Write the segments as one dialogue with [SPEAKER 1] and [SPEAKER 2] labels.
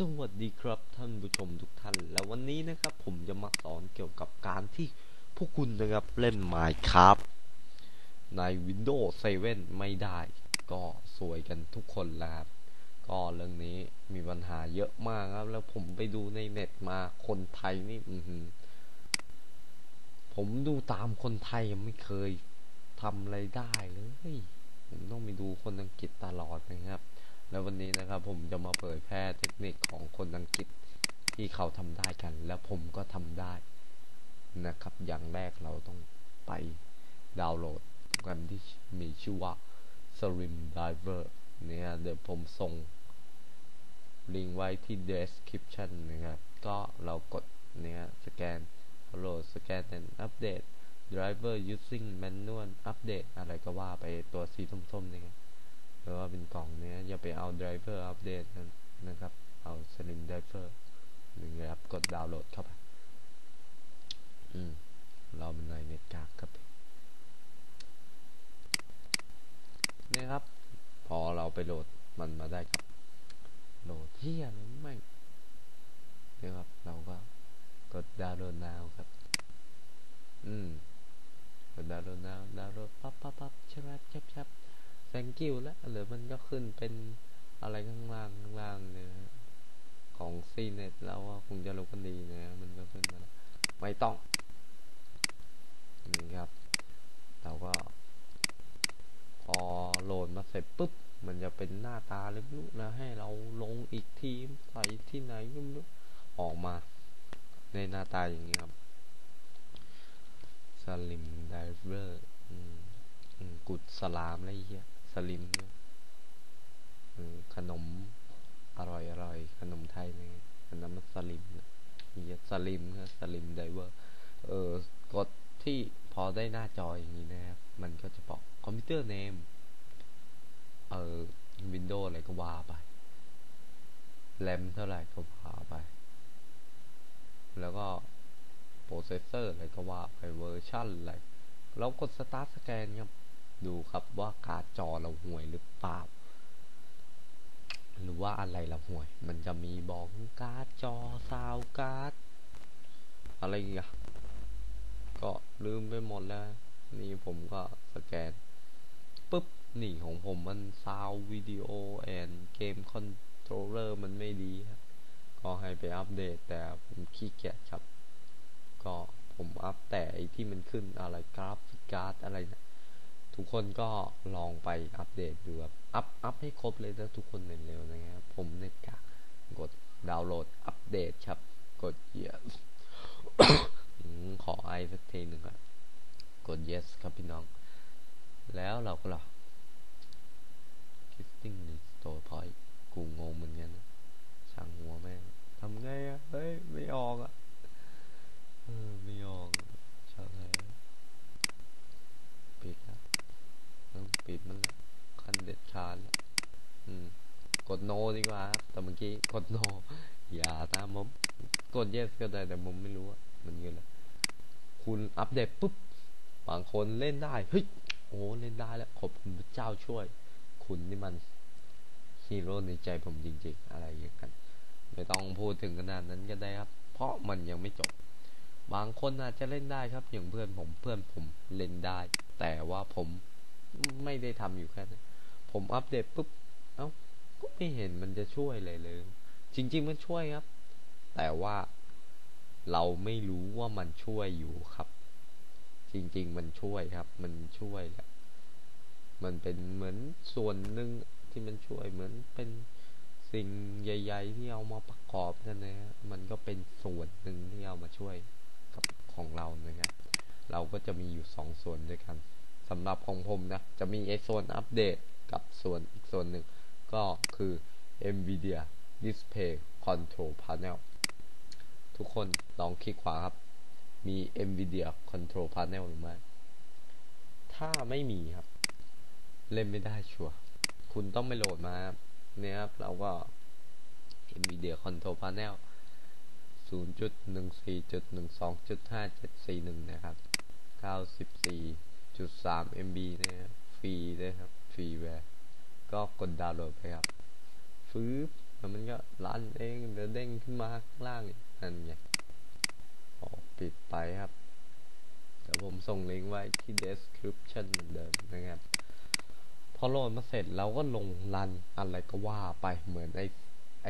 [SPEAKER 1] สวัสดีครับท่านผู้ชมทุกท่าน แล้ววันนี้นะครับ ผมจะมาสอนเกี่ยวกับการที่พวกคุณนะครับเล่น Minecraft ใน Windows 7 ไม่ได้ ก็สวยกันทุกคนแล้วครับ ก็เรื่องนี้มีปัญหาเยอะมากครับ แล้วผมไปดูในเน็ตมาคนไทยนี่อืผมดูตามคนไทยยังไม่เคยทำอะไรได้เลย ผมต้องไปดูคนอังกฤษตลอดนะครับ แล้ววันนี้นะครับผมจะมาเผยแพร่เทคนิคของคนอังกฤษที่เขาทำได้กัน แล้วผมก็ทำได้นะครับ อย่างแรกเราต้องไปดาวน์โหลดโปรแกรมที่มีชื่อว่า Slim Diver เนี่ยเดี๋ยวผมส่งลิงก์ไว้ที่ description นะครับ ก็เรากดเนี่ยสแกนโหลดสแกน and update driver using manual update อะไรก็ว่าไปตัวสีส้มๆนี่ครับ หรือว่าเป็นกล่องเนี้ยอย่าไปเอา driver update นะนะครับ เอา slim driver นะครับกดดาวน์โหลดเข้าไป อืมเราเป็นในเน็ตกากครับเนี่ยครับ พอเราไปโหลดมันมาได้ครับ โหลดเที่ยเลยไม่เนี่ยครับ เราก็กดดาวน์โหลด now ครับ อืมกดดาวน์โหลด now ดาวน์โหลดปั๊บปั๊บปั๊บชับชับชับ thank you แล้วหรือมันก็ขึ้นเป็นอะไรข้างล่างข้างล่างเนี่ยนะของซีเน็ตแล้วว่าคงจะรู้กันดีนะมันก็ขึ้นมาไม่ต้องนี่ครับ เราก็ พอโหลดมาเสร็จปุ๊บ มันจะเป็นหน้าตาเล็บลูกนะให้เราลงอีกทีใส่ที่ไหนก็ไม่รู้ออกมา ในหน้าตาอย่างนี้ครับสลิมไดเวอร์กุดสลามอะไรเงี้ย สลิมเนี่ยขนมอร่อยอร่อยขนมไทยเนี่ยอันนั้นมันสลิมนะนี่สลิมครับสลิมไดเวอร์เออกดที่พอได้หน้าจออย่างนี้นะครับ มันก็จะบอกคอมพิวเตอร์เนมเออวินโดว์อะไรก็ว่าไปแรมเท่าไหร่ก็ว่าไป แล้วก็โปรเซสเซอร์อะไรก็ว่าไปเวอร์ชันอะไรเรากดสตาร์ทสแกนครับ ดูครับว่าการ์ดจอเราห่วยหรือเปล่า หรือว่าอะไรเราห่วย มันจะมีบอกการ์ดจอซาวการ์ดอะไรอย่างเงี้ยก็ลืมไปหมดแล้ว นี่ผมก็สแกนปุ๊บนี่ของผมมันซาววิดีโอแอนเกมคอนโทรลเลอร์มันไม่ดีครับก็ให้ไปอัปเดตแต่ผมขี้เกียจครับ ก็ผมอัปแต่ที่มันขึ้นอะไรกราฟิกการ์ดอะไรนะ ทุกคนก็ลองไปอัปเดตดูแบบอัพอัพให้ครบเลยนะทุกคนเร็วๆนะครับ ผมเน็ตกะกดดาวน์โหลดอัปเดตครับ กด yes ขอไอสักทีหนึ่งก่อนกด yes ครับพี่น้อง แล้วเราก็รอ Kisting Restore Point กูงงเหมือนกันช่างหัวแม่งทำไงอะเฮ้ย ไม่ออกอะเออไม่ออกช่างไงปิดแล้วต้องปิดมันแล้วคันเด็ดขาดแล้วอืม กด no ดีกว่าครับแต่เมื่อกี้กด no อย่าตามผมกด yes ก็ได้แต่ผมไม่รู้อะมันยังไงคุณอัปเดตปุ๊บบางคนเล่นได้เฮ้ยโอ้เล่นได้แล้วขอบคุณพระเจ้าช่วย คุณนี่มันฮีโร่ในใจผมจริงๆ อะไรอย่างกัน ไม่ต้องพูดถึงขนาดนั้นก็ได้ครับ เพราะมันยังไม่จบ บางคนอาจจะเล่นได้ครับอย่างเพื่อนผมเพื่อนผมเล่นได้ แต่ว่าผมไม่ได้ทำอยู่แค่นั้นผมอัปเดตปุ๊บเอ้า ไม่เห็นมันจะช่วยเลยเลย จริง ๆ มันช่วยครับ แต่ว่าเราไม่รู้ว่ามันช่วยอยู่ครับ จริง ๆ มันช่วยครับ มันช่วยแหละมันเป็นเหมือนส่วนหนึ่งที่มันช่วยเหมือนเป็นสิ่งใหญ่ ๆ ที่เอามาประกอบกันนะฮะมันก็เป็นส่วนหนึ่งที่เอามาช่วยกับของเรานะครับเราก็จะมีอยู่สองส่วนด้วยกันสำหรับของผมนะ จะมีไอโซนอัปเดตกับส่วนอีกส่วนหนึ่ง ก็คือ NVIDIA Display Control Panel ทุกคนลองคลิกขวาครับ มี NVIDIA Control Panel หรือไม่ ถ้าไม่มีครับ เล่นไม่ได้ชัวร์คุณต้องไปโหลดมาเนี่ยครับ เราก็ NVIDIA Control Panel 0.14.12.5741นะครับ 94.3 MB เนะครับฟรีด้วยครับ ฟรีแวร์ ก็กดดาวน์โหลดไปครับฟื้นแล้วมันก็รันเองเดี๋ยวเด้งขึ้นมาข้างล่างอีกนั่นไงออกปิดไปครับเดี๋ยวผมส่งลิงก์ไว้ที่ description เหมือนเดิมนะครับ พอโหลดมาเสร็จเราก็ลงรันอะไรก็ว่าไปเหมือนไอไอ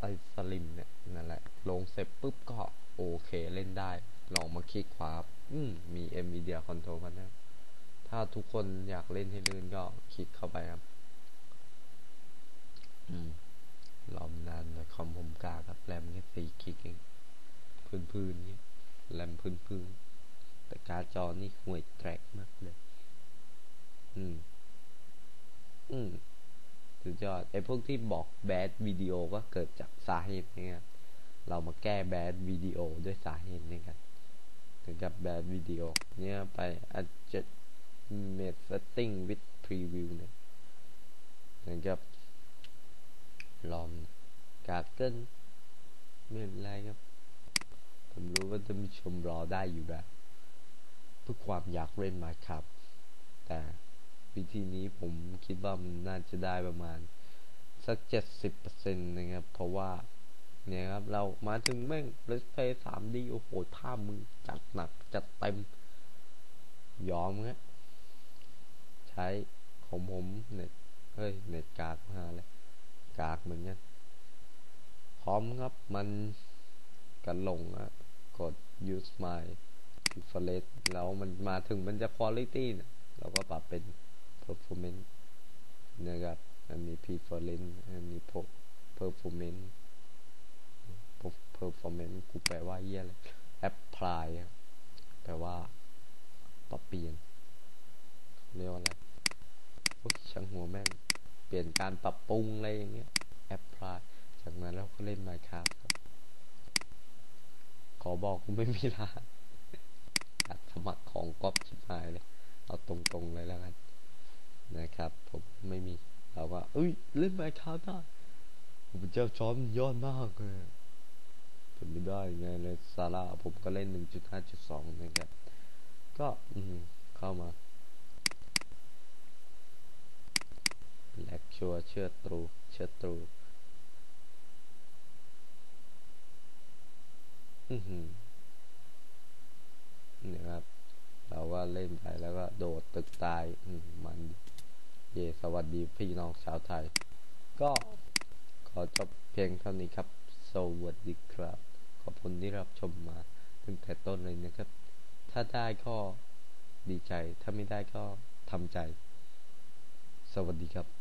[SPEAKER 1] ไอสลิมเนี่ยนั่นแหละ ลงเสร็จปุ๊บก็โอเคเล่นได้ ลองมาคลิกขวาอืมมี NVIDIA Control กันนะถ้าทุกคนอยากเล่นให้ลื่นก็คลิกเข้าไปครับ อืมลอมนานเลยคอมผมกาครับ แรมแค่สี่คลิกเองพื้นพื้นๆเนี่ยแรมพื้นพื้นๆแต่การจอนี่ห่วยแทรกมากเลย อืม อืมสุดยอดไอ้พวกที่บอกแบดวิดีโอก็เกิดจากสาเหตุนี้ครับเรามาแก้แบดวิดีโอด้วยสาเหตุนี้กันถึงกับแบดวิดีโอ เนี่ยไป adjust made setting with preview เนี่ยถึงกับลอมกาเกิล ไม่เป็นไรครับ ผมรู้ว่าท่านผู้ชมรอได้อยู่แล้วเพื่อความอยากเล่นมาครับ แต่วิธีนี้ผมคิดว่ามันน่าจะได้ประมาณ สักเจ็ดสิบเปอร์เซ็นต์นะครับ เพราะว่า เนี่ยครับ เรามาถึงแม่ง Let's Play 3D โอ้โหภาพมึงจัดหนักจัดเต็ม ยอมครับใช้ของผมเน็ตเฮ้ย เน็ตกากมาเลยกากเหมือนกัน ร้อมครับมันกันลงอะกด use my preference แล้วมันมาถึงมันจะ quality นี่ยเราก็ปรับเป็น performance นะครับอันนี้ preference อันนี้ performance performance กูแปลว่าเยี่ยอะไร apply แปลว่าปรับเปลี่ยนเรียกว่าอะไรโอ้ยช่างหัวแม่ง เปลี่ยนการปรับปรุงอะไรอย่างเงี้ย apply จากนั้นเราก็เล่น Minecraft ครับ ขอบอกกูไม่มีร้านอัดสมัครของก๊อปชิบหายเลย เอาตรงๆเลยแล้วกัน นะครับ ผมไม่มีเราก็เอ้ย เล่น Minecraft ได้ผมเจ้าจอมยอดมากเลยเป็นไม่ได้ไงเลยซาร่าผมก็เล่น1.5.2นะครับ ก็อืมเข้ามาแลกชัวเชื่อตรู เชื่อตรู อือหือเนี่ยครับ เราก็เล่นไปแล้วก็โดดตึกตายมันเยสวัสดีพี่น้องชาวไทย ก็ขอจบเพียงเท่านี้ครับ สวัสดีครับ ขอบคุณที่รับชมมาตั้งแต่ต้นเลยนะครับ ถ้าได้ก็ดีใจ ถ้าไม่ได้ก็ทำใจ สวัสดีครับ